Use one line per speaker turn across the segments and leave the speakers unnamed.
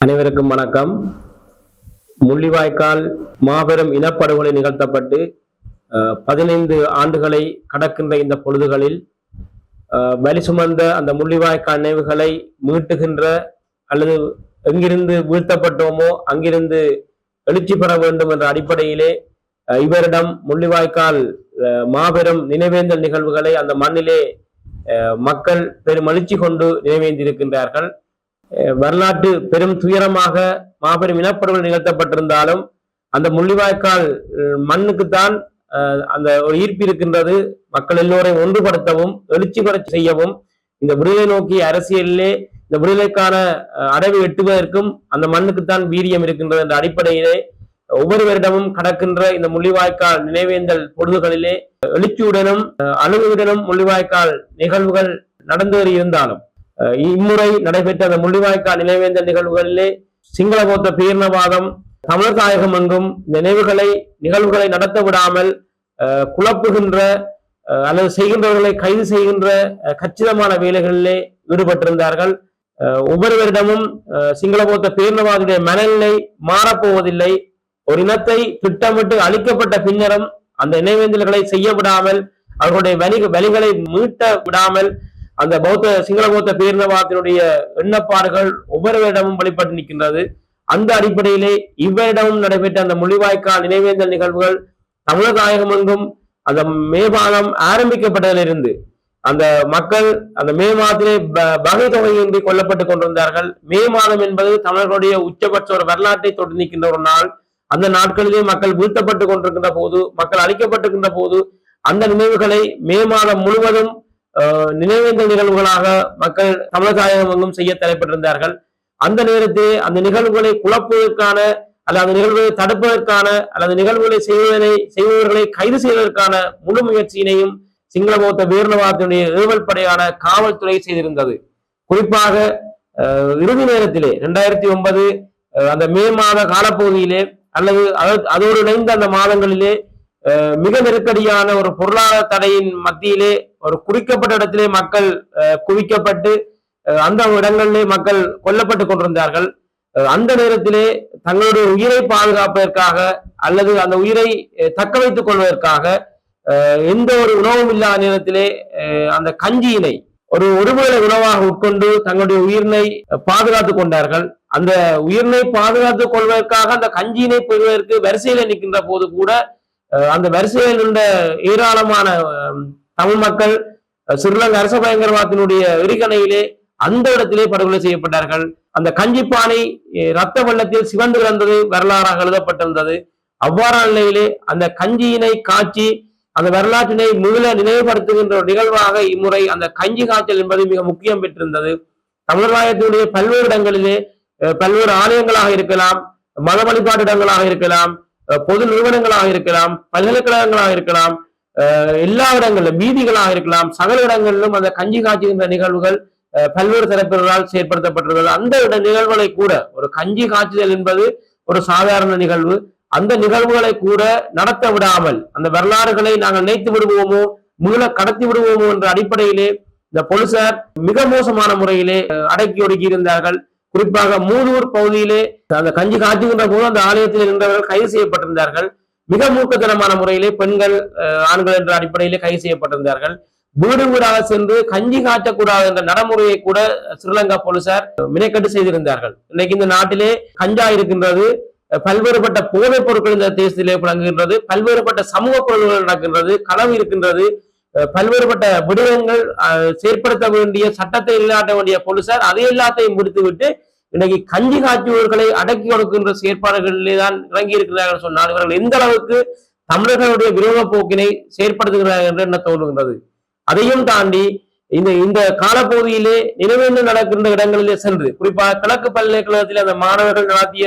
அனைவருக்கும் வணக்கம். முள்ளிவாய்க்கால் மாபெரும் இனப்படுகொலை நிகழ்த்தப்பட்டு பதினைந்து ஆண்டுகளை கடக்கின்ற இந்த பொழுதுகளில் வலி சுமந்த அந்த முள்ளிவாய்க்கால் நினைவுகளை மீட்டுகின்ற அல்லது எங்கிருந்து வீழ்த்தப்பட்டோமோ அங்கிருந்து எழுச்சி பெற வேண்டும் என்ற அடிப்படையிலே இவரிடம் முள்ளிவாய்க்கால் மாபெரும் நினைவேந்தல் நிகழ்வுகளை அந்த மண்ணிலே மக்கள் பெரும் எழுச்சி கொண்டு நினைவேந்திருக்கின்றார்கள். வரலாற்று பெரும் துயரமாக மாபெரும் இனப்படுகொலை நிகழ்த்தப்பட்டிருந்தாலும் அந்த முள்ளிவாய்க்கால் மண்ணுக்குத்தான் அஹ் அந்த ஒரு ஈர்ப்பு இருக்கின்றது. மக்கள் எல்லோரையும் ஒன்றுபடுத்தவும் எழுச்சி பெற செய்யவும் இந்த விடுதலை நோக்கிய அரசியலிலே இந்த விடுதலைக்கான அஹ், அடைவை எட்டுவதற்கும் அந்த மண்ணுக்குத்தான் வீரியம் இருக்கின்றது என்ற அடிப்படையிலே ஒவ்வொரு வருடமும் கடக்கின்ற இந்த முள்ளிவாய்க்கால் நினைவேந்தல் பொழுதுகளிலே எழுச்சியுடனும் அஹ், முள்ளிவாய்க்கால் நிகழ்வுகள் நடந்து இருந்தாலும் இம்முறை நடைபெற்ற அந்த முள்ளிவாய்க்கால் நினைவேந்தல் நிகழ்வுகளிலே சிங்கள பௌத்த பீர்ணவாதம் தமிழர் தாயகம் எங்கும் நினைவுகளை நிகழ்வுகளை நடத்த விடாமல் குழப்புகின்ற அஹ், அல்லது செய்கின்றவர்களை கைது செய்கின்ற கச்சிதமான வேலைகளிலே ஈடுபட்டிருந்தார்கள். அஹ், ஒவ்வொருவரிடமும் சிங்கள பௌத்த பீர்ணவாதியுடைய மனநிலை மாறப்போவதில்லை. ஒரு இனத்தை திட்டமிட்டு அழிக்கப்பட்ட பின்னரும் அந்த நினைவேந்தல்களை செய்ய விடாமல் அவர்களுடைய வலி வலிகளை மீட்ட விடாமல் அந்த பௌத்த சிங்கள பௌத்த பேரினவாதத்தினுடைய எண்ணப்பாடுகள் ஒவ்வொருவரிடமும் வழிபட்டு நிற்கின்றது. அந்த அடிப்படையிலே இவ்வரிடமும் நடைபெற்ற அந்த மொழிவாய்க்கால் நினைவேந்தல் நிகழ்வுகள் தமிழக நாயகம் எங்கும் அந்த மே மாதம் ஆரம்பிக்கப்பட்டதிலிருந்து அந்த மக்கள் அந்த மே மாதத்திலே ப- பகை தொகையின்றி கொல்லப்பட்டு கொண்டிருந்தார்கள். மே மாதம் என்பது தமிழர்களுடைய உச்சபட்ச ஒரு வரலாற்றை தொட்டு நிற்கின்ற ஒரு நாள். அந்த நாட்களிலே மக்கள் வீழ்த்தப்பட்டு கொண்டிருக்கின்ற போது மக்கள் அழிக்கப்பட்டிருக்கின்ற போது அந்த நினைவுகளை மே மாதம் முழுவதும் நினைவேந்தல் நிகழ்வுகளாக மக்கள் தமிழகாயம் எங்கும் செய்ய தலைப்பட்டிருந்தார்கள். அந்த நேரத்தில் அந்த நிகழ்வுகளை குழப்புவதற்கான அல்லது அந்த நிகழ்வுகளை தடுப்பதற்கான அல்லது நிகழ்வுகளை செய்வதனை செய்பவர்களை கைது செய்வதற்கான முழு முயற்சியினையும் சிங்கள பௌத்த வீரனவாதத்தினுடைய ஏவல் படையான காவல்துறை செய்திருந்தது. குறிப்பாக இறுதி நேரத்திலே ரெண்டாயிரத்தி ஒன்பது அந்த மே மாத காலப்பகுதியிலே அல்லது அதோடு இணைந்த அந்த மாதங்களிலே மிக நெருக்கடியான ஒரு பொருளாதார தடையின் மத்தியிலே ஒரு குறிக்கப்பட்ட இடத்திலே மக்கள் குவிக்கப்பட்டு அந்த இடங்களிலே மக்கள் கொல்லப்பட்டு கொண்டிருந்தார்கள். அந்த நேரத்திலே தங்களுடைய உயிரை பாதுகாப்பதற்காக அல்லது அந்த உயிரை தக்க வைத்துக் கொள்வதற்காக எந்த ஒரு உணவும் இல்லாத நேரத்திலே அந்த கஞ்சியினை ஒரு ஒருவேளை உணவாக உட்கொண்டு தங்களுடைய உயிரினை பாதுகாத்துக் கொண்டார்கள். அந்த உயிரினை பாதுகாத்துக் கொள்வதற்காக அந்த கஞ்சியினை பெறுவதற்கு வரிசையில நிற்கின்ற போது கூட அந்த வரிசையில் இருந்த ஏராளமான தமிழ் மக்கள் அஹ், ஸ்ரீலங்கா அரச பயங்கரவாதத்தினுடைய எரிகணையிலே அந்த இடத்திலே படுகொலை செய்யப்பட்டார்கள். அந்த கஞ்சிப்பானை இரத்த ரத்த வெள்ளத்தில் சிவந்து கிடந்தது வரலாறாக எழுதப்பட்டிருந்தது. அவ்வாறான நிலையிலே அந்த கஞ்சியினை காய்ச்சி அந்த வரலாற்றினை மீள நினைவுபடுத்துகின்ற ஒரு நிகழ்வாக இம்முறை அந்த கஞ்சி காய்ச்சல் என்பது மிக முக்கியம் பெற்றிருந்தது. தமிழராயத்தினுடைய பல்வேறு இடங்களிலே பல்வேறு ஆலயங்களாக இருக்கலாம் மத வழிபாட்டு இடங்களாக இருக்கலாம் பொது நிறுவனங்களாக இருக்கலாம் பல்கலைக்கழகங்களாக இருக்கலாம் எல்லா இடங்களிலும் வீதிகளாக இருக்கலாம் சகல இடங்களிலும் அந்த கஞ்சி காய்ச்சுகின்ற நிகழ்வுகள் பல்வேறு தரப்பினரால் செயற்படுத்தப்பட்டிருந்தது அந்த இட நிகழ்வுகளை கூட ஒரு கஞ்சி காய்ச்சுதல் என்பது ஒரு சாதாரண நிகழ்வு. அந்த நிகழ்வுகளை கூட நடத்த விடாமல் அந்த வரலாறுகளை நாங்கள் நினைத்து விடுவோமோ மீள கடத்தி விடுவோமோ என்ற அடிப்படையிலே இந்த போலீசார் மிக மோசமான முறையிலே அடக்கி ஒடுக்கி இருந்தார்கள் குறிப்பாக மூதூர் பகுதியிலே அந்த கஞ்சி காய்ச்சுகின்ற போது அந்த ஆலயத்தில் நின்றவர்கள் கைது செய்யப்பட்டிருந்தார்கள். மிக மூக்கத்தனமான முறையிலே பெண்கள் ஆண்கள் என்ற அடிப்படையிலே கைது செய்யப்பட்டிருந்தார்கள். வீடு வீடாக சென்று கஞ்சி காய்ச்சக்கூடாது என்ற நடைமுறையை கூட ஸ்ரீலங்கா போலீசார் மினைக்கட்டு செய்திருந்தார்கள். இன்னைக்கு இந்த நாட்டிலே கஞ்சா இருக்கின்றது பல்வேறுபட்ட போதைப் பொருட்கள் இந்த தேசத்திலே புழங்குகின்றது பல்வேறுபட்ட சமூக குரல்கள் நடக்கின்றது களவு இருக்கின்றது பல்வேறுபட்ட விடயங்கள் அஹ், செயற்படுத்த வேண்டிய சட்டத்தை இல்லாட்ட வேண்டிய போலீசார் அதை எல்லாத்தையும் முடித்துவிட்டு இன்னைக்கு கஞ்சி காய்ச்சுவர்களை அடக்கி கொடுக்கின்ற செயற்பாடுகளிலே தான் இறங்கி இருக்கிறார்கள் சொன்னால் இவர்கள் எந்த அளவுக்கு தமிழர்களுடைய விரோத போக்கினை செயற்படுத்துகிறார்கள் என்று என்ன தோன்றுகின்றது? அதையும் தாண்டி இந்த இந்த காலப்பகுதியிலே நினைவேந்து நடக்கின்ற இடங்களிலே சென்று குறிப்பாக கிழக்கு பல்கலைக்கழகத்தில் அந்த மாணவர்கள் நடத்திய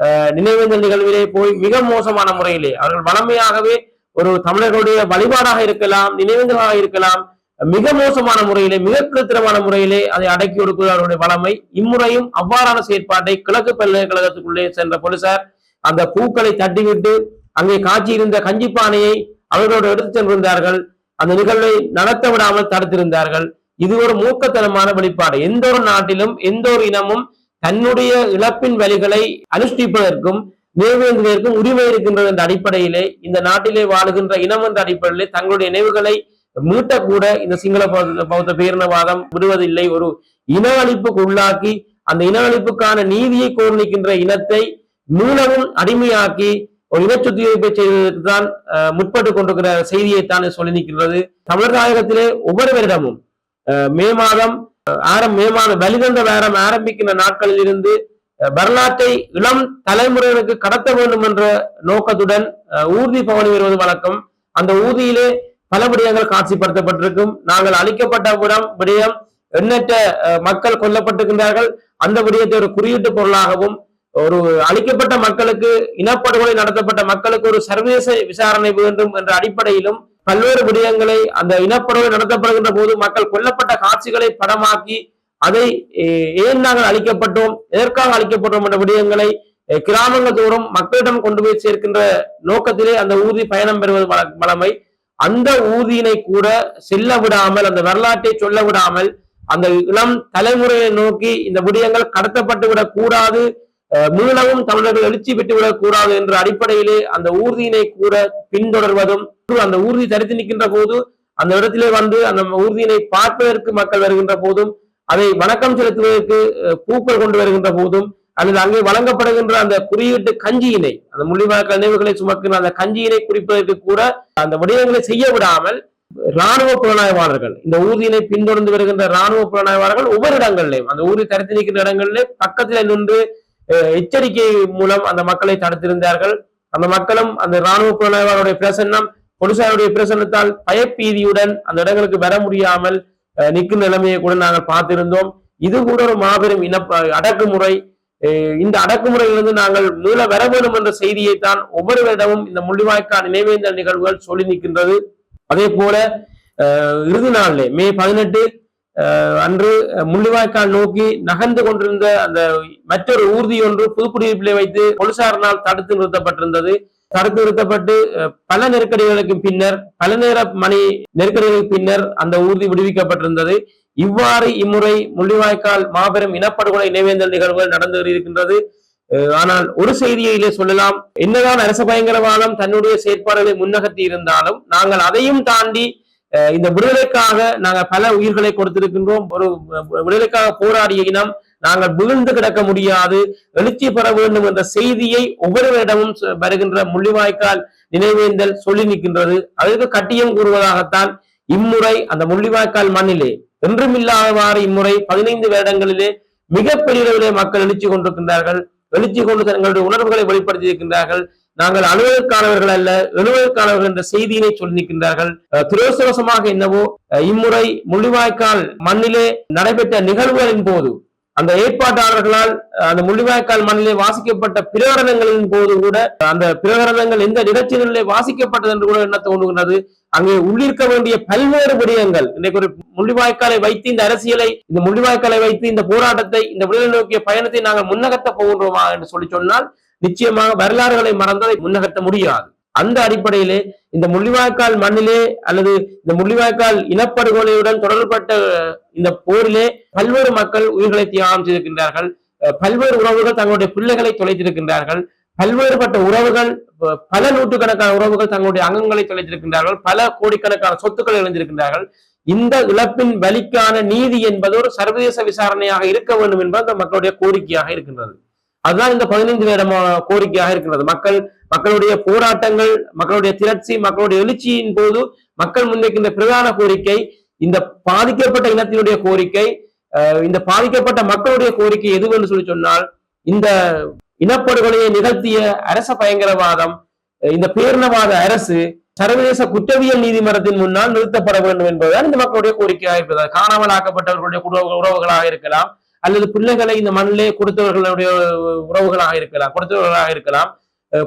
அஹ், நினைவேந்தல் நிகழ்விலே போய் மிக மோசமான முறையிலே அவர்கள் வளமையாகவே ஒரு தமிழர்களுடைய வழிபாடாக இருக்கலாம் நினைவேந்தலாக இருக்கலாம் மிக மோசமான முறையிலே மிக கிருத்திரமான முறையிலே அதை அடக்கி ஒடுக்குவது அவருடைய வளமை. இம்முறையும் அவ்வாறான செயற்பாட்டை கிழக்கு பல்கலைக்கழகத்துக்குள்ளே சென்ற போலீசார் அந்த பூக்களை தட்டிவிட்டு அங்கே காட்சியிருந்த கஞ்சிப்பானையை அவர்களோடு எடுத்துச் சென்றிருந்தார்கள். அந்த நிகழ்வை நடத்த விடாமல் தடுத்திருந்தார்கள். இது ஒரு மூக்கத்தனமான வெளிப்பாடு. எந்த ஒரு நாட்டிலும் எந்த ஒரு இனமும் தன்னுடைய இழப்பின் வழிகளை அனுஷ்டிப்பதற்கும் நிறைவேற்றுவதற்கும் உரிமை இருக்கின்றது என்ற அடிப்படையிலே இந்த நாட்டிலே வாழுகின்ற இனம் என்ற அடிப்படையிலே தங்களுடைய நினைவுகளை கூட இந்த சிங்கள பௌத்த பௌத்த பேரினவாதம் விடுவதில்லை. ஒரு இன அழிப்புக்கு உள்ளாக்கி அந்த இன அழிப்புக்கான நீதியை கோர்ணிக்கின்ற இனத்தை மீளவும் அடிமையாக்கி ஒரு இனச்சுத்திகரிப்பை செய்வதற்கு தான் முற்பட்டு கொண்டிருக்கிற செய்தியைத்தான் சொல்லி நிற்கின்றது. தமிழர் தாயகத்திலே ஒவ்வொரு வருடமும் அஹ், மே மாதம் ஆரம் மே மாதம் வலிதந்த வாரம் ஆரம்பிக்கின்ற நாட்களில் இருந்து அஹ், வரலாற்றை இளம் தலைமுறையினருக்கு கடத்த வேண்டும் என்ற நோக்கத்துடன் அஹ், ஊர்தி பவனி வருவது வழக்கம். அந்த ஊர்தியிலே பல விடயங்கள் காட்சிப்படுத்தப்பட்டிருக்கும். நாங்கள் அளிக்கப்பட்ட விடம் விடயம் எண்ணற்ற மக்கள் கொல்லப்பட்டிருக்கின்றார்கள். அந்த விடயத்தை ஒரு குறியீட்டு பொருளாகவும் ஒரு அளிக்கப்பட்ட மக்களுக்கு இனப்படுகொலை நடத்தப்பட்ட மக்களுக்கு ஒரு சர்வதேச விசாரணை வேண்டும் என்ற அடிப்படையிலும் பல்வேறு விடயங்களை அந்த இனப்படுகொலை நடத்தப்படுகின்ற போது மக்கள் கொல்லப்பட்ட காட்சிகளை படமாக்கி அதை ஏன் நாங்கள் அளிக்கப்பட்டோம் எதற்காக அளிக்கப்பட்டோம் என்ற விடயங்களை கிராமங்கள் தோறும் மக்களிடம் கொண்டு போய் சேர்க்கின்ற நோக்கத்திலே அந்த ஊர்தி பயணம் பெறுவது வழ- வழமை. அந்த ஊர்தியினை கூட செல்ல விடாமல் அந்த வரலாற்றை சொல்ல விடாமல் அந்த இளம் தலைமுறையை நோக்கி இந்த விடயங்கள் கடத்தப்பட்டு விடக் கூடாது அஹ், மீளவும் தமிழர்கள் எழுச்சி பெற்று விடக் கூடாது என்ற அடிப்படையிலே அந்த ஊர்தியினை கூட பின்தொடர்வதும் அந்த ஊர்தி தரித்து நிற்கின்ற போது அந்த இடத்திலே வந்து அந்த ஊர்தியினை பார்ப்பதற்கு மக்கள் வருகின்ற போதும் அதை வணக்கம் செலுத்துவதற்கு பூக்கள் கொண்டு வருகின்ற போதும் அல்லது அங்கே வழங்கப்படுகின்ற அந்த குறியீட்டு கஞ்சியினை அந்த முள்ளிவாய்க்கால் நினைவுகளை சுமக்கின்ற அந்த கஞ்சியினை குறிப்பதற்கு கூட அந்த விடயங்களை செய்ய விடாமல் ராணுவ புலனாய்வாளர்கள் இந்த ஊர்தியினை பின்தொடர்ந்து வருகின்ற ராணுவ புலனாய்வாளர்கள் ஒவ்வொரு இடங்களிலும் அந்த ஊரை தடுத்து நிற்கின்ற இடங்களிலே பக்கத்துல நின்று எச்சரிக்கை மூலம் அந்த மக்களை தடுத்திருந்தார்கள். அந்த மக்களும் அந்த ராணுவ புலனாய்வாளருடைய பிரசன்னம் போலீசாருடைய பிரசன்னத்தால் பயப்பீதியுடன் அந்த இடங்களுக்கு வர முடியாமல் அஹ், நிற்கும் நிலைமையை கூட நாங்கள் பார்த்திருந்தோம். இது கூட ஒரு மாபெரும் இன அடக்குமுறை இந்த அடக்குமுறையிலிருந்து நாங்கள் மீள வர வேண்டும் என்ற செய்தியை தான் ஒவ்வொரு விதமும் இந்த முள்ளிவாய்க்கால் நினைவேந்தல் நிகழ்வுகள் சொல்லி நிற்கின்றது. அதே போல அஹ், இறுதி நாளிலே மே பதினெட்டு அன்று முள்ளிவாய்க்கால் நோக்கி நகர்ந்து கொண்டிருந்த அந்த மற்றொரு ஊர்தி ஒன்று புதுக்குடியிருப்பிலே வைத்து போலீசாரினால் தடுத்து நிறுத்தப்பட்டிருந்தது. தடுத்து நிறுத்தப்பட்டு அஹ், பல நெருக்கடிகளுக்கு பின்னர் பல நேர மணி நெருக்கடிகளுக்கு பின்னர் அந்த ஊர்தி விடுவிக்கப்பட்டிருந்தது. இவ்வாறு இம்முறை முள்ளிவாய்க்கால் மாபெரும் இனப்படுகொலை நினைவேந்தல் நிகழ்வுகள் நடந்து இருக்கின்றது அஹ், ஆனால் ஒரு செய்தியிலே சொல்லலாம் என்னதான் அரச பயங்கரவாதம் தன்னுடைய செயற்பாடுகளை முன்னகர்த்தி இருந்தாலும் நாங்கள் அதையும் தாண்டி அஹ், இந்த விடுதலைக்காக நாங்கள் பல உயிர்களை கொடுத்திருக்கின்றோம். ஒரு விடுதலைக்காக போராடிய இனம் நாங்கள் விழுந்து கிடக்க முடியாது. எழுச்சி பெற வேண்டும் என்ற செய்தியை ஒவ்வொருவரிடமும் வருகின்ற முள்ளிவாய்க்கால் நினைவேந்தல் சொல்லி நிற்கின்றது. அதற்கு கட்டியம் கூறுவதாகத்தான் இம்முறை அந்த முள்ளிவாய்க்கால் மண்ணிலே என்றுமில்லாதவாறு இம்முறை பதினைந்து வருடங்களிலே மிகப்பெரிய அளவிலே மக்கள் எழுச்சி கொண்டிருக்கின்றார்கள். எழுச்சி கொண்டு தங்களுடைய உணர்வுகளை வெளிப்படுத்தி இருக்கின்றார்கள் நாங்கள் அழுவதற்கானவர்கள் அல்ல எழுவதற்கானவர்கள் என்ற செய்தியினை சொல்லி நிற்கின்றார்கள் அஹ், என்னவோ இம்முறை முள்ளிவாய்க்கால் மண்ணிலே நடைபெற்ற நிகழ்வுகளின் போது அந்த ஏற்பாட்டாளர்களால் அந்த முள்ளிவாய்க்கால் மண்ணிலே வாசிக்கப்பட்ட பிரகடனங்களின் போது கூட அந்த பிரகடனங்கள் எந்த நிகழ்ச்சிகளிலே வாசிக்கப்பட்டது என்று கூட என்ன தோன்றுகின்றது. அங்கே உள்ளிருக்க வேண்டிய பல்வேறு விடயங்கள் இன்னைக்கு ஒரு முள்ளிவாய்க்காலை வைத்து இந்த அரசியலை இந்த முள்ளிவாய்க்காலை வைத்து இந்த போராட்டத்தை இந்த விடுதலை நோக்கிய பயணத்தை நாங்கள் முன்னகர்த்த போகின்றோமா என்று சொல்லி சொன்னால் நிச்சயமாக வரலாறுகளை மறந்ததை முன்னகர்த்த முடியாது. அந்த அடிப்படையிலே இந்த முள்ளிவாய்க்கால் மண்ணிலே அல்லது இந்த முள்ளிவாய்க்கால் இனப்படுகொலையுடன் தொடர்பட்ட இந்த போரிலே பல்வேறு மக்கள் உயிர்களை தியாகம் செய்திருக்கின்றார்கள். அஹ், பல்வேறு உறவுகள் தங்களுடைய பிள்ளைகளை தொலைத்திருக்கின்றார்கள். பல்வேறுபட்ட உறவுகள் பல நூற்றுக்கணக்கான உறவுகள் தங்களுடைய அங்கங்களை தொலைத்திருக்கின்றார்கள். பல கோடிக்கணக்கான சொத்துக்களை இழந்திருக்கின்றார்கள் இந்த இழப்பின் வலிக்கான நீதி என்பது ஒரு சர்வதேச விசாரணையாக இருக்க வேண்டும் என்பது அந்த மக்களுடைய கோரிக்கையாக இருக்கின்றது. அதுதான் இந்த பதினைந்து நேரமான கோரிக்கையாக இருக்கின்றது. மக்கள் மக்களுடைய போராட்டங்கள் மக்களுடைய திரட்சி மக்களுடைய எழுச்சியின் போது மக்கள் முன்வைக்கின்ற பிரதான கோரிக்கை இந்த பாதிக்கப்பட்ட இனத்தினுடைய கோரிக்கை அஹ், இந்த பாதிக்கப்பட்ட மக்களுடைய கோரிக்கை எதுவென்று சொல்லி சொன்னால் இந்த இனப்படுகொலையை நிகழ்த்திய அரச பயங்கரவாதம் இந்த பேரினவாத அரசு சர்வதேச குற்றவியல் நீதிமன்றத்தின் முன்னால் நிறுத்தப்பட வேண்டும் என்பதுதான் இந்த மக்களுடைய கோரிக்கையாக இருப்பதால் காணாமல் ஆக்கப்பட்டவர்களுடைய உறவுகளாக இருக்கலாம் அல்லது பிள்ளைகளை இந்த மண்ணிலே கொடுத்தவர்களுடைய உறவுகளாக இருக்கலாம் கொடுத்தவர்களாக இருக்கலாம்.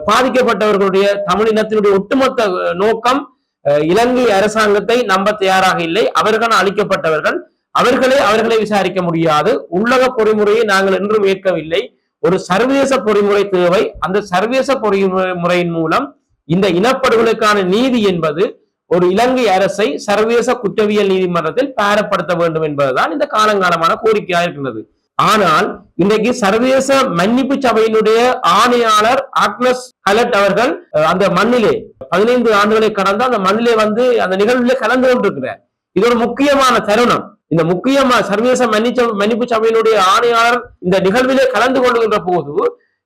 பாதிக்கப்பட்டவர்களுடைய தமிழினத்தினுடைய ஒட்டுமொத்த நோக்கம் அஹ், இலங்கை அரசாங்கத்தை நம்ப தயாராக இல்லை அவர்கள் அளிக்கப்பட்டவர்கள் அவர்களே அவர்களை விசாரிக்க முடியாது. உள்ளக பொறிமுறையை நாங்கள் என்றும் ஏற்கவில்லை. ஒரு சர்வதேச பொறிமுறை தேவை. அந்த சர்வதேச பொறிமுறை முறையின் மூலம் இந்த இனப்படுகொலைக்கான நீதி என்பது ஒரு இலங்கை அரசை சர்வதேச குற்றவியல் நீதிமன்றத்தில் பாரப்படுத்த வேண்டும் என்பதுதான் இந்த காலங்காலமான கோரிக்கையாக இருக்கின்றது. ஆனால் இன்றைக்கு சர்வதேச மன்னிப்பு சபையினுடைய ஆணையாளர் ஆக்னஸ் ஹலட் அவர்கள் அந்த மண்ணிலே பதினைந்து ஆண்டுகளை கடந்து அந்த மண்ணிலே வந்து அந்த நிகழ்வுல கலந்து கொண்டிருக்கிறார். இது ஒரு முக்கியமான தருணம். இந்த முக்கியமா சர்வதேச மன்னிச்ச மன்னிப்பு சபையினுடைய ஆணையாளர் இந்த நிகழ்விலே கலந்து கொள்கின்ற போது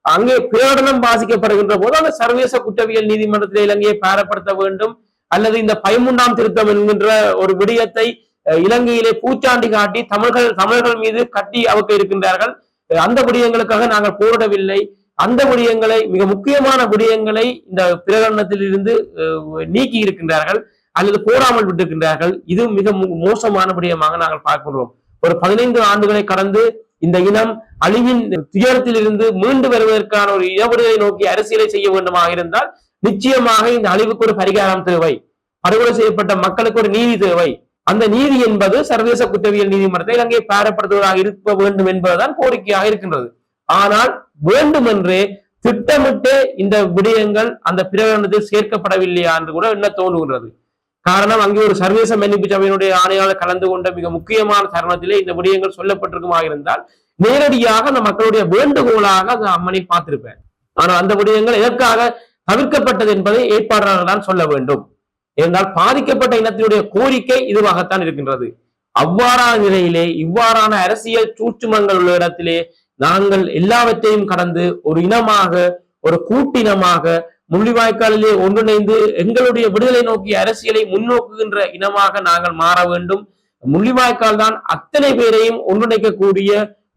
அங்கே பிரகடனம் பாசிக்கப்படுகின்ற போது அந்த சர்வதேச குற்றவியல் நீதிமன்றத்தில் இலங்கையை பாரப்படுத்த வேண்டும் அல்லது இந்த பதிமூன்றாம் திருத்தம் என்கின்ற ஒரு விடயத்தை இலங்கையிலே பூச்சாண்டி காட்டி தமிழர்கள் தமிழர்கள் மீது கட்டி அவக்க இருக்கின்றார்கள். அந்த விடயங்களுக்காக நாங்கள் போரிடவில்லை. அந்த விடயங்களை மிக முக்கியமான விடயங்களை இந்த பிரகடனத்தில் இருந்து நீக்கி இருக்கின்றார்கள் அல்லது போராமல் விட்டிருக்கின்றார்கள். இது மிக மோ- மோசமான விடயமாக நாங்கள் பார்க்கிறோம் ஒரு பதினைந்து ஆண்டுகளை கடந்து இந்த இனம் அழிவின் துயரத்திலிருந்து மீண்டு வருவதற்கான ஒரு இனவிடுதலை நோக்கி அரசியலை செய்ய வேண்டுமாக இருந்தால் நிச்சயமாக இந்த அழிவுக்கு ஒரு பரிகாரம் தேவை. படுகொலை செய்யப்பட்ட மக்களுக்கு ஒரு நீதி தேவை. அந்த நீதி என்பது சர்வதேச குற்றவியல் நீதிமன்றத்தை இலங்கை பாரப்படுத்துவதாக இருக்க வேண்டும் என்பதுதான் கோரிக்கையாக இருக்கின்றது. ஆனால் வேண்டுமென்றே திட்டமிட்டு இந்த விடயங்கள் அந்த பிரகடனத்தில் சேர்க்கப்படவில்லையா என்று கூட என்ன தோன்றுகின்றது. காரணம் அங்கே ஒரு சர்வதேச மன்னிப்பு சபையினுடைய ஆணையாளர் கலந்து கொண்ட மிக முக்கியமான தருணத்திலே இந்த விடயங்கள் சொல்லப்பட்டிருக்குமாக இருந்தால் நேரடியாக அந்த மக்களுடைய வேண்டுகோளாக அந்த அம்மனை பார்த்திருப்பேன். ஆனால் அந்த விடயங்கள் எதற்காக தவிர்க்கப்பட்டது என்பதை ஏற்பாட்டாளர்கள் தான் சொல்ல வேண்டும். என்றால் பாதிக்கப்பட்ட இனத்தினுடைய கோரிக்கை இதுவாகத்தான் இருக்கின்றது. அவ்வாறான நிலையிலே இவ்வாறான அரசியல் சூட்சுமங்கள் உள்ள இடத்திலே நாங்கள் எல்லாவற்றையும் கடந்து ஒரு இனமாக ஒரு கூட்டினமாக முள்ளிவாய்க்காலிலே ஒன்றிணைந்து எங்களுடைய விடுதலை நோக்கி அரசியலை முன்னோக்குகின்ற இனமாக நாங்கள் மாற வேண்டும். முள்ளிவாய்க்கால் தான் அத்தனை பேரையும் ஒன்றிணைக்கக்கூடிய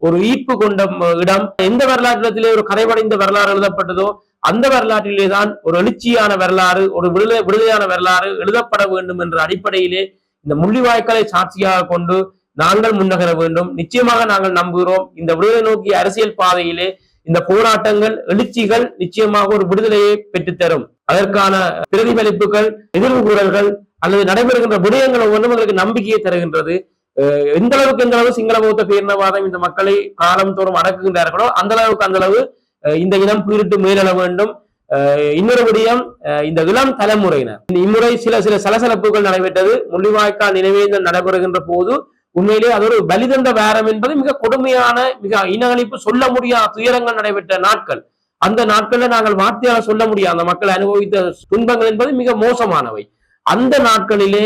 ஒரு ஈர்ப்பு கொண்ட இடம். எந்த வரலாற்றிலே ஒரு கரைவடைந்த வரலாறு எழுதப்பட்டதோ அந்த வரலாற்றிலே தான் ஒரு எழுச்சியான வரலாறு ஒரு விடுதலை விடுதலையான வரலாறு எழுதப்பட வேண்டும் என்ற அடிப்படையிலே இந்த முள்ளிவாய்க்காலை சாட்சியாக கொண்டு நாங்கள் முன்னகர வேண்டும். நிச்சயமாக நாங்கள் நம்புகிறோம். இந்த விடுதலை நோக்கிய அரசியல் பாதையிலே இந்த போராட்டங்கள் எழுச்சிகள் நிச்சயமாக ஒரு விடுதலையை பெற்றுத்தரும். அதற்கான பிரதிபலிப்புகள் எதிர்வு கூறல்கள் அல்லது நடைபெறுகின்ற விடயங்கள் ஒவ்வொன்றும் எங்களுக்கு நம்பிக்கையை தருகின்றது. அஹ் எந்த அளவுக்கு எந்த அளவு சிங்கள பௌத்த பேரினவாதம் இந்த மக்களை காலம் தோறும் அடக்குகின்றார்களோ அந்த அளவுக்கு அந்த அளவு அஹ் இந்த இனம் புயிரிட்டு மேலெழ வேண்டும். அஹ் இன்னொரு விடயம் அஹ் இந்த இளம் தலைமுறையினர். இம்முறை சில சில சலசலப்புகள் நடைபெற்றது. முள்ளிவாய்க்கால் நினைவேந்தல் நடைபெறுகின்ற போது உண்மையிலே அது ஒரு பலிதண்ட வேரம் என்பது மிக கொடுமையான மிக இனஅழிப்பு சொல்ல முடியாத துயரங்கள் நடைபெற்ற நாட்கள். அந்த நாட்கள்ல நாங்கள் வார்த்தையால சொல்ல முடியாது. அந்த மக்கள் அனுபவித்த துன்பங்கள் என்பது மிக மோசமானவை. அந்த நாட்களிலே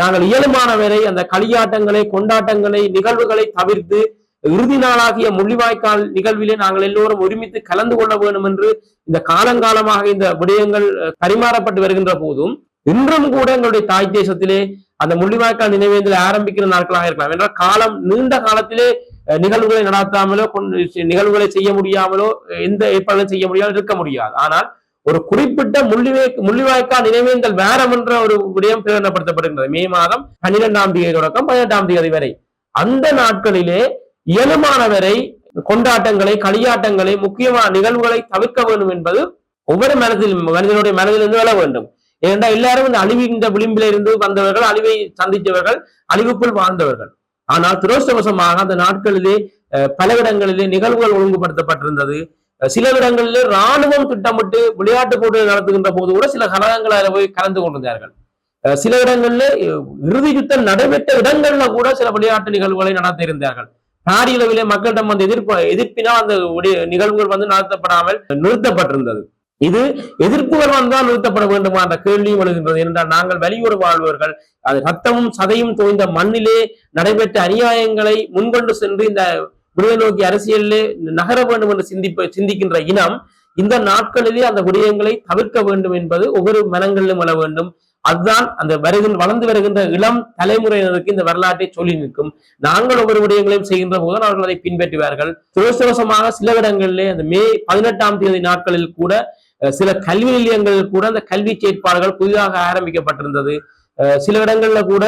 நாங்கள் இயலுமானவரை அந்த களியாட்டங்களை கொண்டாட்டங்களை நிகழ்வுகளை தவிர்த்து இறுதி நாளாகிய முள்ளிவாய்க்கால் நிகழ்விலே நாங்கள் எல்லோரும் ஒருமித்து கலந்து கொள்ள வேண்டும் என்று இந்த காலங்காலமாக இந்த விடயங்கள் பரிமாறப்பட்டு வருகின்ற போதும் இன்றும் கூட எங்களுடைய தாய் தேசத்திலே அந்த முள்ளிவாய்க்கால் நினைவேந்தல் ஆரம்பிக்கிற நாட்களாக இருக்கலாம். என்றால் காலம் நீண்ட காலத்திலே நிகழ்வுகளை நடாத்தாமலோ கொண்டு நிகழ்வுகளை செய்ய முடியாமலோ எந்த ஏற்பாடுகளும் செய்ய முடியாமல் இருக்க முடியாது. ஆனால் ஒரு குறிப்பிட்ட முள்ளிவே முள்ளிவாய்க்கால் நினைவேந்தல் வேரம் என்ற ஒரு விடயம் பிரகடனப்படுத்தப்படுகின்றது. மே மாதம் பன்னிரெண்டாம் தேதி தொடக்கம் பதினெட்டாம் தேதி வரை. அந்த நாட்களிலே இயலுமானவரை கொண்டாட்டங்களை களியாட்டங்களை முக்கியமான நிகழ்வுகளை தவிர்க்க வேண்டும் என்பது ஒவ்வொரு மனதில் மனிதனுடைய மனதிலிருந்து வர வேண்டும். ஏனென்றால் எல்லாரும் இந்த அழிவின்ற விளிம்பில் இருந்து வந்தவர்கள் அழிவை சந்தித்தவர்கள் அழிவுக்குள் வாழ்ந்தவர்கள். ஆனால் துரோஷ்டவசமாக அந்த நாட்களிலே அஹ், பல இடங்களிலே நிகழ்வுகள் ஒழுங்குபடுத்தப்பட்டிருந்தது. சில இடங்களிலே ராணுவம் திட்டமிட்டு விளையாட்டு போட்டிகள் நடத்துகின்ற போது கூட சில கழகங்கள் அதில் போய் கலந்து கொண்டிருந்தார்கள். அஹ், சில இடங்களிலே இறுதி யுத்தம் நடைபெற்ற இடங்கள்ல கூட சில விளையாட்டு நிகழ்வுகளை நடத்தியிருந்தார்கள். பாரிய அளவிலே மக்களிடம் அந்த எதிர்ப்பு எதிர்ப்பினால் அந்த நிகழ்வுகள் வந்து நடத்தப்படாமல் நிறுத்தப்பட்டிருந்தது. இது எதிர்ப்புகள் வந்தால் நிறுத்தப்பட வேண்டுமா என்ற கேள்வியும் எழுகின்றது. என்றால் நாங்கள் வெளியூர் வாழ்வர்கள் அது ரத்தமும் சதையும் தோய்ந்த மண்ணிலே நடைபெற்ற அநியாயங்களை முன்கொண்டு சென்று இந்த விடுதலை நோக்கி அரசியலிலே நகர வேண்டும் என்று சிந்திப்ப சிந்திக்கின்ற இனம் இந்த நாட்களிலே அந்த விடயங்களை தவிர்க்க வேண்டும் என்பது ஒவ்வொரு மனங்களிலும் எழ வேண்டும். அதுதான் அந்த வருகின்ற வளர்ந்து வருகின்ற இளம் தலைமுறையினருக்கு இந்த வரலாற்றை சொல்லி நிற்கும். நாங்கள் ஒவ்வொரு விடயங்களையும் செய்கின்ற போது அவர்கள் அதை பின்பற்றுவார்கள். துரதிருஷ்டவசமாக சில இடங்களிலே அந்த மே பதினெட்டாம் தேதி நாட்களில் கூட சில கல்வி நிலையங்களில் கூட அந்த கல்வி செயற்பாடுகள் புதிதாக ஆரம்பிக்கப்பட்டிருந்தது. சில இடங்கள்ல கூட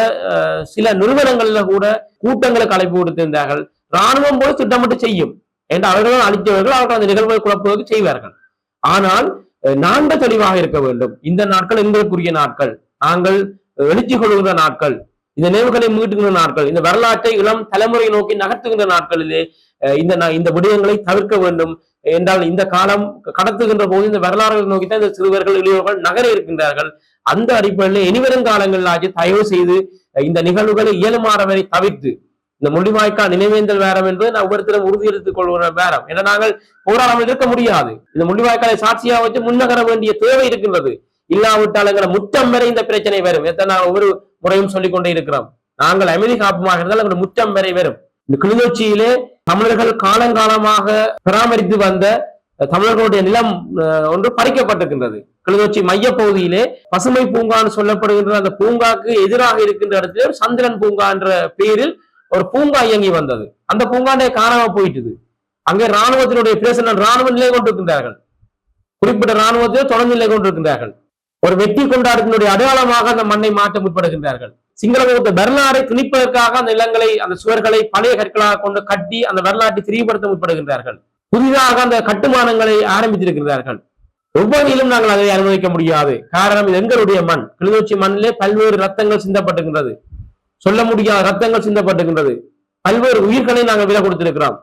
சில நிறுவனங்கள்ல கூட கூட்டங்களுக்கு அழைப்பு கொடுத்திருந்தார்கள் ராணுவம் போல திட்டமிட்டு செய்யும் என்று அவர்கள் அளித்தவர்கள் அவர்கள் அந்த நிகழ்வுகள் குழப்புவதற்கு செய்வார்கள். ஆனால் அஹ், நாங்கள் தெளிவாக இருக்க வேண்டும். இந்த நாட்கள் எங்களுக்குரிய நாட்கள். நாங்கள் எழுச்சி கொள்கின்ற நாட்கள். இந்த நினைவுகளை மீட்டுகின்ற நாட்கள். இந்த வரலாற்றை இளம் தலைமுறை நோக்கி நகர்த்துகின்ற நாட்களிலே இந்த நா- இந்த விடயங்களை தவிர்க்க வேண்டும். என்றால் இந்த காலம் கடத்துகின்ற போது இந்த வரலாறுகளை நோக்கி தான் இந்த சிறுவர்கள் இளையோர்கள் நகர இருக்கின்றார்கள். அந்த அடிப்படையில் இனிவரும் காலங்களில் ஆகி தயவு செய்து இந்த நிகழ்வுகளை இயலுமாறவரை தவிர்த்து இந்த முள்ளிவாய்க்கால் நினைவேந்தல் வேறம் என்பது நான் ஒவ்வொருத்தரும் உறுதி எடுத்துக் கொள்கிற வேறம் ஏன்னா நாங்கள் போராடாமல் இருக்க முடியாது. இந்த முள்ளிவாய்க்காலை சாட்சியாக வச்சு முன்னகர வேண்டிய தேவை இருக்கின்றது. இல்லாவிட்டால் எங்களை முற்றம் வரை இந்த பிரச்சனை வரும். எத்தனை நான் ஒவ்வொரு முறையும் சொல்லிக் கொண்டே இருக்கிறோம். நாங்கள் அமைதி காப்பமாக இருந்தால் எங்களுடைய முற்றம் வரை வரும். இந்த கிளிநொச்சியிலே தமிழர்கள் காலங்காலமாக பராமரித்து வந்த தமிழர்களுடைய நிலம் அஹ், ஒன்று பறிக்கப்பட்டிருக்கின்றது. கிளிநொச்சி மையப்பகுதியிலே பசுமை பூங்கான்னு சொல்லப்படுகின்ற அந்த பூங்காக்கு எதிராக இருக்கின்ற இடத்துல சந்திரன் பூங்கா என்ற பெயரில் ஒரு பூங்கா இயங்கி வந்தது. அந்த பூங்காண்டே காணாம போயிட்டுது. அங்கே ராணுவத்தினுடைய பிரசனம் இராணுவ நிலை கொண்டிருக்கின்றார்கள். குறிப்பிட்ட ராணுவத்தில் தொடர்ந்து நிலை கொண்டிருக்கின்றார்கள். ஒரு வெற்றி கொண்டாட்டத்தினுடைய அடையாளமாக அந்த மண்ணை மாற்ற முற்படுகின்றார்கள். சிங்கள முகத்த வரலாறை திணிப்பதற்காக அந்த நிலங்களை அந்த சுவர்களை பழைய கற்களாக கொண்டு கட்டி அந்த வரலாற்றை திரிவுபடுத்த முற்படுகின்றார்கள். புதிதாக அந்த கட்டுமானங்களை ஆரம்பித்திருக்கிறார்கள் ஒவ்வொன்றிலும் நாங்கள் அதை அனுமதிக்க முடியாது. காரணம் இது எங்களுடைய மண். கிளிநொச்சி மண்ணிலே பல்வேறு ரத்தங்கள் சிந்தப்பட்டிருக்கின்றது. சொல்ல முடியாத ரத்தங்கள் சிந்தப்பட்டிருக்கின்றது. பல்வேறு உயிர்களை நாங்கள் விலை கொடுத்திருக்கிறோம்.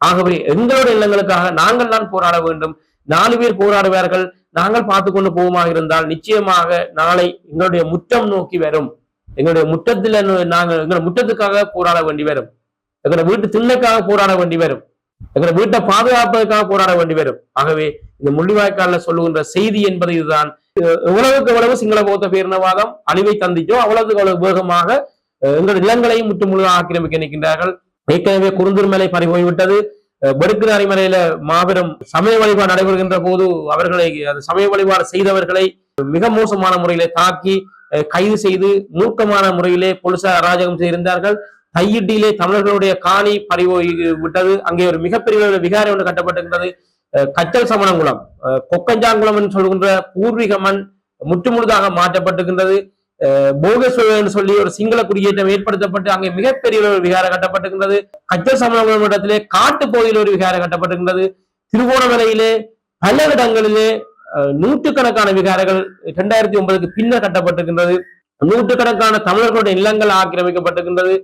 ஆகவே எங்களுடைய இல்லங்களுக்காக நாங்கள் தான் போராட வேண்டும். நாலு பேர் போராடுவார்கள். நாங்கள் பார்த்து கொண்டு போவோமாக இருந்தால் நிச்சயமாக நாளை எங்களுடைய முற்றம் நோக்கி வரும். எங்களுடைய முற்றத்துல நாங்கள் எங்களுடைய முட்டத்துக்காக போராட வேண்டி வரும். எங்களுடைய வீட்டு திண்ணைக்காக போராட வேண்டி வரும். எங்களுடைய வீட்டை பாதுகாப்பதற்காக போராட வேண்டி வரும். ஆகவே இந்த முள்ளிவாய்க்கால சொல்லுகின்ற செய்தி என்பது இதுதான். எவ்வளவுக்கு எவ்வளவு சிங்கள பௌத்த பேரினவாதம் அழிவை தந்திச்சோ அவ்வளவுக்கு அவ்வளவு வேகமாக எங்கள் நிலங்களையும் முற்று முழுதாக ஆக்கிரமிக்க நிற்கின்றார்கள் ஏற்கனவே குறுந்தூர்மலை பறி போய்விட்டது. அஹ் பெடுக்குநாரி மாபெரும் சமய வழிபாடு நடைபெறுகின்ற போது அவர்களை அந்த சமய வழிபாடு செய்தவர்களை மிக மோசமான முறையிலே தாக்கி கைது செய்து மூர்க்கமான முறையிலே போலீசார் அராஜகம் செய்திருந்தார்கள். தையிட்டியிலே தமிழர்களுடைய காணி பறி விட்டது. அங்கே ஒரு மிகப்பெரிய ஒரு விகாரம் ஒன்று கட்டப்பட்டிருக்கிறது கச்சல் சமணங்குளம் கொக்கஞ்சாங்குளம் என்று சொல்கின்ற பூர்வீக மண் முற்றுமுழுதாக மாற்றப்பட்டிருக்கின்றது. போகேஸ்வரர் என்று சொல்லி ஒரு சிங்கள குடியேற்றம் ஏற்படுத்தப்பட்டு அங்கே மிகப்பெரிய ஒரு விகாரம் கட்டப்பட்டிருக்கின்றது. கச்சல் சமணங்குளம் இடத்திலே காட்டு பகுதியில் ஒரு விகாரம் கட்டப்பட்டிருக்கின்றது. திருவோணமலையிலே பல இடங்களிலே நூற்றுக்கணக்கான விகாரங்கள் இரண்டாயிரத்தி ஒன்பதுக்கு பின்னர் கட்டப்பட்டிருக்கின்றது. நூற்றுக்கணக்கான தமிழர்களுடைய நிலங்கள் ஆக்கிரமிக்கப்பட்டிருக்கின்றது.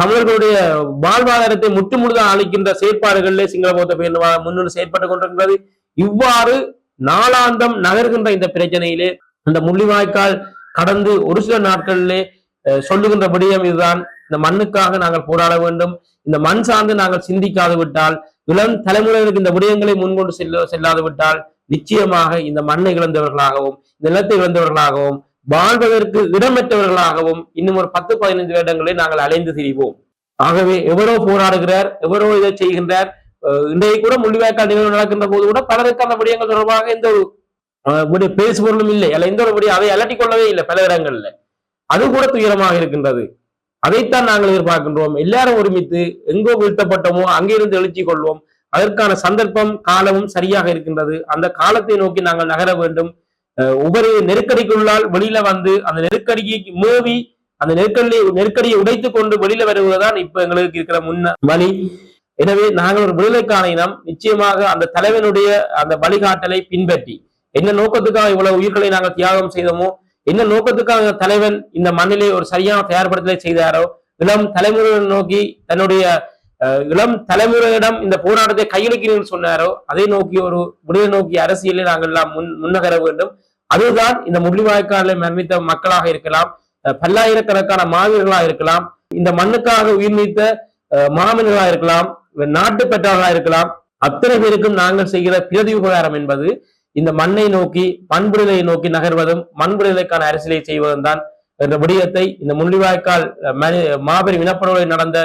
தமிழர்களுடைய வாழ்வாதாரத்தை முற்றுமுழுதாக அளிக்கின்ற செயற்பாடுகளிலே சிங்கள பௌத்த பேரினவாதம் செயற்பட்டுக் கொண்டிருக்கிறது இவ்வாறு நாளாந்தம் நகர்கின்ற இந்த பிரச்சனையிலே இந்த முள்ளிவாய்க்கால் கடந்து ஒரு சில நாட்களிலே சொல்லுகின்ற விடயம் இதுதான். இந்த மண்ணுக்காக நாங்கள் போராட வேண்டும். இந்த மண் சார்ந்து நாங்கள் சிந்திக்காது விட்டால் இளம் தலைமுறையினருக்கு இந்த விடயங்களை முன்கொண்டு செல்ல செல்லாது விட்டால் நிச்சயமாக இந்த மண்ணை இழந்தவர்களாகவும் இந்த நிலத்தை இழந்தவர்களாகவும் வாழ்வதற்கு இடமற்றவர்களாகவும் இன்னும் ஒரு பத்து பதினைந்து வேடங்களை நாங்கள் அலைந்து திரிவோம். ஆகவே எவரோ போராடுகிறார் எவரோ இதை செய்கின்றார் இன்றைக்கு கூட முள்ளிவாய்க்கால் நிகழ்வு நடக்கின்ற போது கூட பலருக்கு அந்த விடயங்கள் தொடர்பாக எந்த ஒரு அஹ், இல்லை. அல்ல எந்த ஒரு முடியும் அதை அலட்டிக் கொள்ளவே இல்லை பல இடங்கள்ல. அது கூட துயரமாக இருக்கின்றது. அதைத்தான் நாங்கள் எதிர்பார்க்கின்றோம். எல்லாரும் ஒருமித்து எங்கோ வீழ்த்தப்பட்டோமோ அங்கிருந்து எழுச்சி கொள்வோம். அதற்கான சந்தர்ப்பம் காலமும் சரியாக இருக்கின்றது. அந்த காலத்தை நோக்கி நாங்கள் நகர வேண்டும். அஹ் ஒவ்வொரு நெருக்கடிக்குள்ளால் வெளியில வந்து அந்த நெருக்கடியை மூவி அந்த நெருக்கடி நெருக்கடியை உடைத்துக் கொண்டு வெளியில வருவதுதான் இப்ப எங்களுக்கு இருக்கிற முன்ன வழி. எனவே நாங்கள் ஒரு விடுதலைக்கான இனம் நிச்சயமாக அந்த தலைவனுடைய அந்த வழிகாட்டலை பின்பற்றி. என்ன நோக்கத்துக்காக இவ்வளவு உயிர்களை நாங்கள் தியாகம் செய்தோமோ என்ன நோக்கத்துக்காக தலைவன் இந்த மண்ணிலே ஒரு சரியான தயார்படுத்தலை செய்தாரோ இளம் தலைமுறையை நோக்கி தன்னுடைய இளம் தலைமுறையிடம் இந்த போராட்டத்தை கையெழுக்கிறேன் சொன்னாரோ அதை நோக்கி ஒரு விடுதலை நோக்கிய அரசியலை நாங்கள் எல்லாம் முன் முன்னகர வேண்டும். அதுதான் இந்த முள்ளிவாய்க்காலை மர்மித்த மக்களாக இருக்கலாம் பல்லாயிரக்கணக்கான மாவீரர்களாக இருக்கலாம் இந்த மண்ணுக்காக உயிர் நீத்த அஹ், மாமனிதர்களாக இருக்கலாம் நாட்டு பெற்றவர்களாக இருக்கலாம். அத்தனை பேருக்கும் நாங்கள் செய்கிற பிரதி உபகாரம் என்பது இந்த மண்ணை நோக்கி மண்புடலை நோக்கி நகர்வதும் மண்புடலைக்கான அரசியலை செய்வதும் தான் என்ற விடயத்தை இந்த முள்ளிவாய்க்கால் மனி- மாபெரும் இனப்படுகொலை நடந்த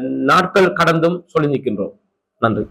நாட்கள் கடந்தும் சொல்லி நிற்கின்றோம். நன்றி.